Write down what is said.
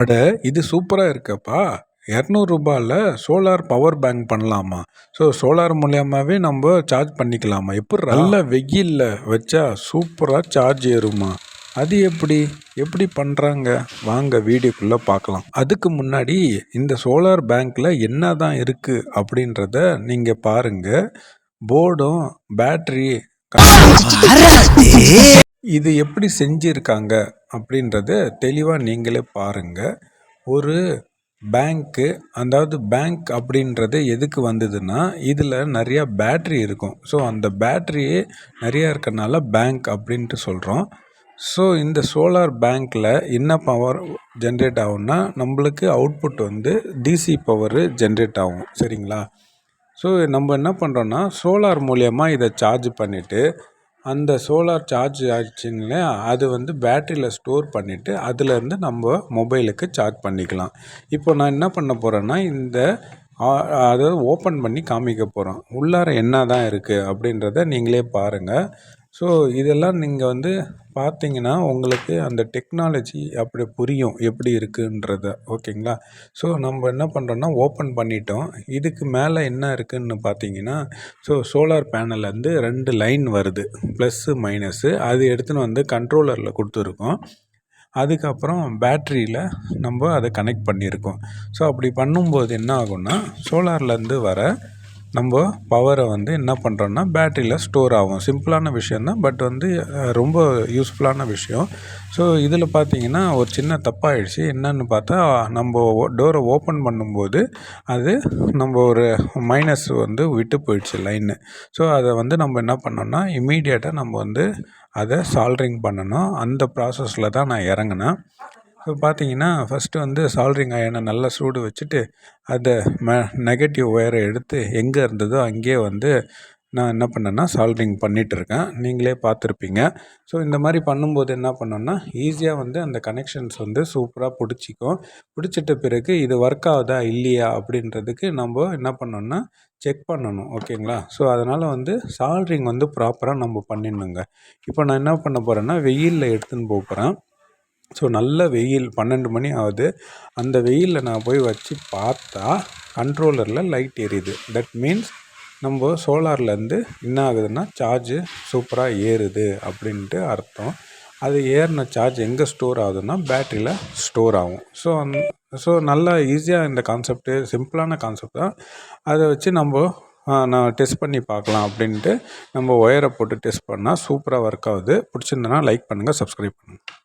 அட இது சூப்பராக இருக்கப்பா. இரநூறுபால சோலார் பவர் பேங்க் பண்ணலாமா? ஸோ சோலார் மூலியமாகவே நம்ம சார்ஜ் பண்ணிக்கலாமா? எப்படி நல்ல வெயிலில் வச்சா சூப்பராக சார்ஜ் ஏறுமா. அது எப்படி? எப்படி பண்ணுறாங்க வாங்க வீடியோக்குள்ளே பார்க்கலாம் அதுக்கு முன்னாடி இந்த சோலார் பேங்க்கில் என்ன தான் இருக்குது அப்படின்றத நீங்கள் பாருங்கள் போர்டும் பேட்ரி இது எப்படி செஞ்சுருக்காங்க அப்படின்றத தெளிவாக நீங்களே பாருங்கள் ஒரு பேங்க்கு அதாவது பேங்க் அப்படின்றது எதுக்கு வந்ததுன்னா இதில் நிறையா பேட்ரி இருக்கும். ஸோ அந்த பேட்ரியே நிறையா இருக்கறனால பேங்க் அப்படின்ட்டு சொல்கிறோம் ஸோ இந்த சோலார் பேங்க்கில் என்ன பவர் ஜென்ரேட் ஆகும்னா நம்மளுக்கு அவுட்புட் வந்து டிசி பவரு ஜென்ரேட் ஆகும். சரிங்களா? ஸோ நம்ம என்ன பண்ணுறோன்னா சோலார் மூலியமாக இதை சார்ஜ் பண்ணிவிட்டு அந்த சோலார் சார்ஜ் ஆச்சுங்களே அது வந்து பேட்டரியில் ஸ்டோர் பண்ணிவிட்டு அதுலேருந்து நம்ம மொபைலுக்கு சார்ஜ் பண்ணிக்கலாம். இப்போ நான் என்ன பண்ண போகிறேன்னா இந்த அதாவது ஓப்பன் பண்ணி காமிக்க போகிறோம் உள்ளார என்ன தான் இருக்குது அப்படின்றத நீங்களே பாருங்கள் ஸோ இதெல்லாம் நீங்கள் வந்து பார்த்தீங்கன்னா உங்களுக்கு அந்த டெக்னாலஜி அப்படி புரியும் எப்படி இருக்குன்றத. ஓகேங்களா? ஸோ நம்ம என்ன பண்ணுறோன்னா ஓப்பன் பண்ணிட்டோம். இதுக்கு மேலே என்ன இருக்குதுன்னு பார்த்தீங்கன்னா ஸோ சோலார் பேனல்லேருந்து ரெண்டு லைன் வருது. ப்ளஸ்ஸு மைனஸ்ஸு அது எடுத்துன்னு வந்து கண்ட்ரோலரில் கொடுத்துருக்கோம். அதுக்கப்புறம் பேட்ரியில் நம்ம அதை கனெக்ட் பண்ணியிருக்கோம். ஸோ அப்படி பண்ணும்போது என்ன ஆகும்னா சோலார்லேருந்து வர நம்ம பவரை வந்து என்ன பண்ணுறோன்னா பேட்டரியில் ஸ்டோர் ஆகும். சிம்பிளான விஷயம் தான் பட் வந்து ரொம்ப யூஸ்ஃபுல்லான விஷயம். ஸோ இதில் பார்த்தீங்கன்னா ஒரு சின்ன தப்பாகிடுச்சு என்னன்னு பார்த்தா நம்ம டோரை ஓப்பன் பண்ணும்போது அது நம்ம ஒரு மைனஸ் வந்து விட்டு போயிடுச்சு லைனு ஸோ அதை வந்து நம்ம என்ன பண்ணோம்னா இம்மீடியட்டாக நம்ம வந்து அதை சால்ட்ரிங் பண்ணணும். அந்த ப்ராசஸில் தான் நான் இறங்குனேன். அது பார்த்தீங்கன்னா ஃபஸ்ட்டு வந்து சால்ட்ரிங் அயனை நல்லா சூடு வச்சுட்டு அதை ம நெகட்டிவ் ஒயரை எடுத்து எங்கே இருந்ததோ அங்கேயே வந்து நான் என்ன பண்ணேன்னா சால்ட்ரிங் பண்ணிகிட்ருக்கேன் நீங்களே பார்த்துருப்பீங்க ஸோ இந்த மாதிரி பண்ணும்போது என்ன பண்ணோன்னா ஈஸியாக வந்து அந்த கனெக்ஷன்ஸ் வந்து சூப்பராக பிடிச்சிக்கும். பிடிச்சிட்ட பிறகு இது ஒர்க் ஆகுதா இல்லையா அப்படின்றதுக்கு நம்ம என்ன பண்ணோன்னா செக் பண்ணணும். ஓகேங்களா ஸோ அதனால் வந்து சால்ட்ரிங் வந்து ப்ராப்பராக நம்ம பண்ணிடணுங்க. இப்போ நான் என்ன பண்ண போகிறேன்னா வெயிலில் எடுத்துன்னு போக போகிறேன் ஸோ நல்ல வெயில் பன்னெண்டு மணி ஆகுது. அந்த வெயிலில் நான் போய் வச்சு பார்த்தா கண்ட்ரோலரில் லைட் எரியுது. தட் மீன்ஸ் நம்ம சோலார்லேருந்து என்ன ஆகுதுன்னா சார்ஜு சூப்பராக ஏறுது அப்படின்ட்டு அர்த்தம். அது ஏறின சார்ஜ் எங்கே ஸ்டோர் ஆகுதுன்னா பேட்ரியில் ஸ்டோர் ஆகும். ஸோ அந் ஸோ நல்லா ஈஸியாக இந்த கான்செப்ட்டு சிம்பிளான கான்செப்ட் தான். அதை வச்சு நம்ம நான் டெஸ்ட் பண்ணி பார்க்கலாம் அப்படின்ட்டு நம்ம ஒயரை போட்டு டெஸ்ட் பண்ணால் சூப்பராக ஒர்க் ஆகுது. பிடிச்சிருந்தனா லைக் பண்ணுங்கள் சப்ஸ்கிரைப் பண்ணுங்கள்